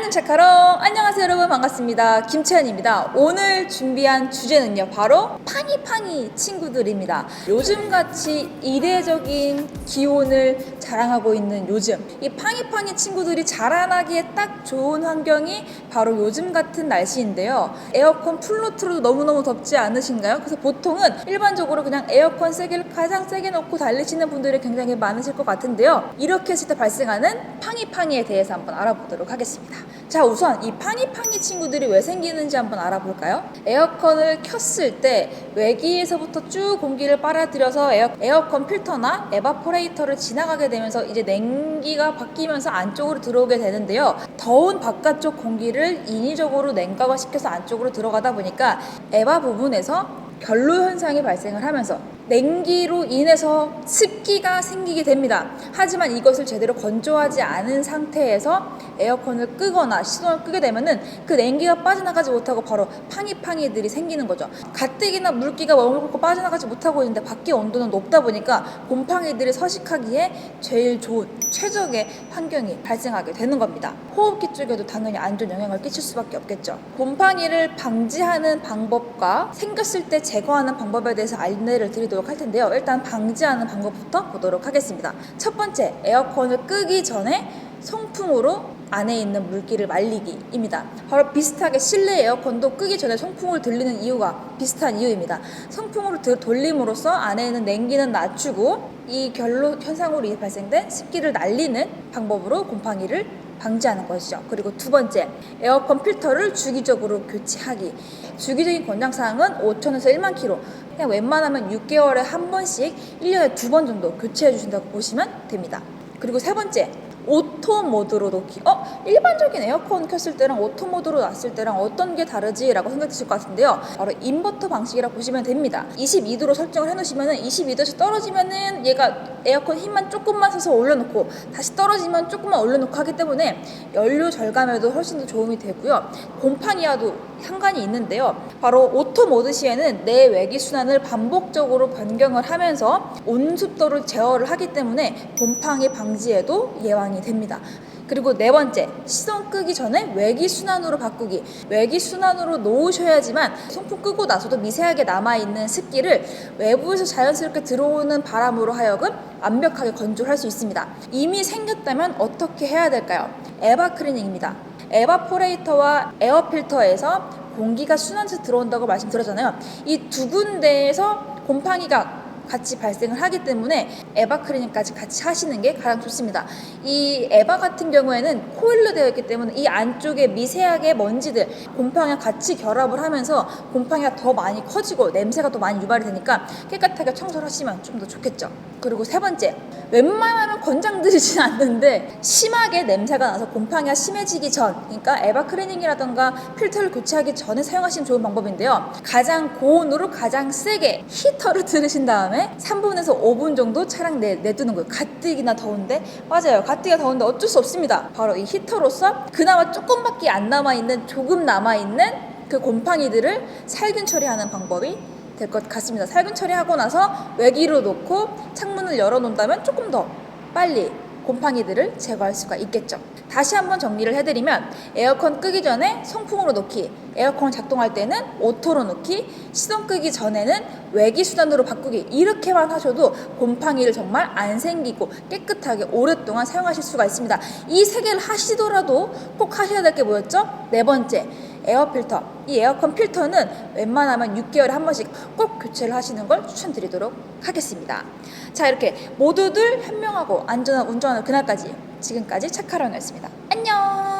안녕 착하롱 안녕하세요 여러분. 반갑습니다. 김채연입니다. 오늘 준비한 주제는요 바로 파니파니 친구들입니다. 요즘같이 이례적인 기온을 자랑하고 있는 요즘 이 파니파니 친구들이 자라나기에 딱 좋은 환경이 바로 요즘 같은 날씨인데요. 에어컨 풀로 틀어도 너무너무 덥지 않으신가요? 그래서 보통은 일반적으로 그냥 에어컨 세게 가장 세게 놓고 달리시는 분들이 굉장히 많으실 것 같은데요. 이렇게 했을 때 발생하는 파니파니에 대해서 한번 알아보도록 하겠습니다 자 우선 이 파니파니 친구들이 왜 생기는지 한번 알아볼까요? 에어컨을 켰을 때 외기에서부터 쭉 공기를 빨아들여서 에어, 에어 컨 필터나 에바포레이터를 지나가게 되면서 이제 냉기가 바뀌면서 안쪽으로 들어오게 되는데요. 더운 바깥쪽 공기를 인위적으로 냉각화 시켜서 안쪽으로 들어가다 보니까 에바 부분에서 결로 현상이 발생을 하면서 냉기로 인해서 습기가 생기게 됩니다. 하지만 이것을 제대로 건조하지 않은 상태에서 에어컨을 끄거나 시동을 끄게 되면은 그 냉기가 빠져나가지 못하고 바로 팡이팡이들이 생기는 거죠. 가뜩이나 물기가 머물고 빠져나가지 못하고 있는데 밖의 온도는 높다 보니까 곰팡이들이 서식하기에 제일 좋은 최적의 환경이 발생하게 되는 겁니다. 호흡기 쪽에도 당연히 안 좋은 영향을 끼칠 수밖에 없겠죠. 곰팡이를 방지하는 방법과 생겼을 때 제거하는 방법에 대해서 안내를 드리도록 할 텐데요. 일단 방지하는 방법부터 보도록 하겠습니다. 첫 번째, 에어컨을 끄기 전에 송풍으로 안에 있는 물기를 말리기입니다. 바로 비슷하게 실내 에어컨도 끄기 전에 송풍을 돌리는 이유가 비슷한 이유입니다. 송풍으로 드- 돌림으로써 안에 있는 냉기는 낮추고 이 결로 현상으로 발생된 습기를 날리는 방법으로 곰팡이를 방지하는 것이죠. 그리고 두 번째, 에어컨 필터를 주기적으로 교체하기. 주기적인 권장사항은 5천에서 1만 킬로. 그냥 웬만하면 6개월에 한 번씩 1년에 두 번 정도 교체해 주신다고 보시면 됩니다. 그리고 세 번째, 오토 모드로 놓기. 어? 일반적인 에어컨 켰을 때랑 오토 모드로 놨을 때랑 어떤 게 다르지 라고 생각되실 것 같은데요. 바로 인버터 방식이라고 보시면 됩니다. 22도로 설정을 해놓으시면은 22도에서 떨어지면은 얘가 에어컨 힘만 조금만 써서 올려놓고 다시 떨어지면 조금만 올려놓고 하기 때문에 연료 절감에도 훨씬 더 도움이 되고요. 곰팡이와도 상관이 있는데요. 바로 오토 모드 시에는 내 외기 순환을 반복적으로 변경을 하면서 온습도를 제어를 하기 때문에 곰팡이 방지에도 예방 이 됩니다. 그리고 네 번째, 시동 끄기 전에 외기 순환으로 바꾸기. 외기 순환으로 놓으셔야지만 송풍 끄고 나서도 미세하게 남아있는 습기를 외부에서 자연스럽게 들어오는 바람으로 하여금 완벽하게 건조할 수 있습니다. 이미 생겼다면 어떻게 해야 될까요? 에바 클리닝입니다. 에바포레이터와 에어 필터에서 공기가 순환해서 들어온다고 말씀드렸잖아요. 이 두 군데에서 곰팡이가 같이 발생을 하기 때문에 에바 클리닝까지 같이 하시는 게 가장 좋습니다. 이 에바 같은 경우에는 코일로 되어 있기 때문에 이 안쪽에 미세하게 먼지들, 곰팡이와 같이 결합을 하면서 곰팡이가 더 많이 커지고 냄새가 더 많이 유발이 되니까 깨끗하게 청소를 하시면 좀 더 좋겠죠. 그리고 세 번째, 웬만하면 권장드리진 않는데 심하게 냄새가 나서 곰팡이가 심해지기 전, 그러니까 에바 클리닝이라던가 필터를 교체하기 전에 사용하시면 좋은 방법인데요. 가장 고온으로 가장 세게 히터를 들으신 다음에 3분에서 5분 정도 차량 내, 내두는 거예요. 가뜩이나 더운데 맞아요. 가뜩이나 더운데 어쩔 수 없습니다. 바로 이 히터로서 그나마 조금밖에 안 남아있는 조금 남아있는 그 곰팡이들을 살균 처리하는 방법이 될 것 같습니다. 살균 처리하고 나서 외기로 놓고 창문을 열어 놓는다면 조금 더 빨리 곰팡이들을 제거할 수가 있겠죠. 다시 한번 정리를 해드리면 에어컨 끄기 전에 송풍으로 놓기, 에어컨 작동할 때는 오토로 놓기, 시동 끄기 전에는 외기 수단으로 바꾸기 이렇게만 하셔도 곰팡이를 정말 안 생기고 깨끗하게 오랫동안 사용하실 수가 있습니다. 이 세 개를 하시더라도 꼭 하셔야 될 게 뭐였죠? 네 번째. 에어 필터. 이 에어컨 필터는 웬만하면 6개월에 한 번씩 꼭 교체를 하시는 걸 추천드리도록 하겠습니다. 자, 이렇게 모두들 현명하고 안전한 운전을 그날까지 지금까지 차카랑이었습니다. 안녕!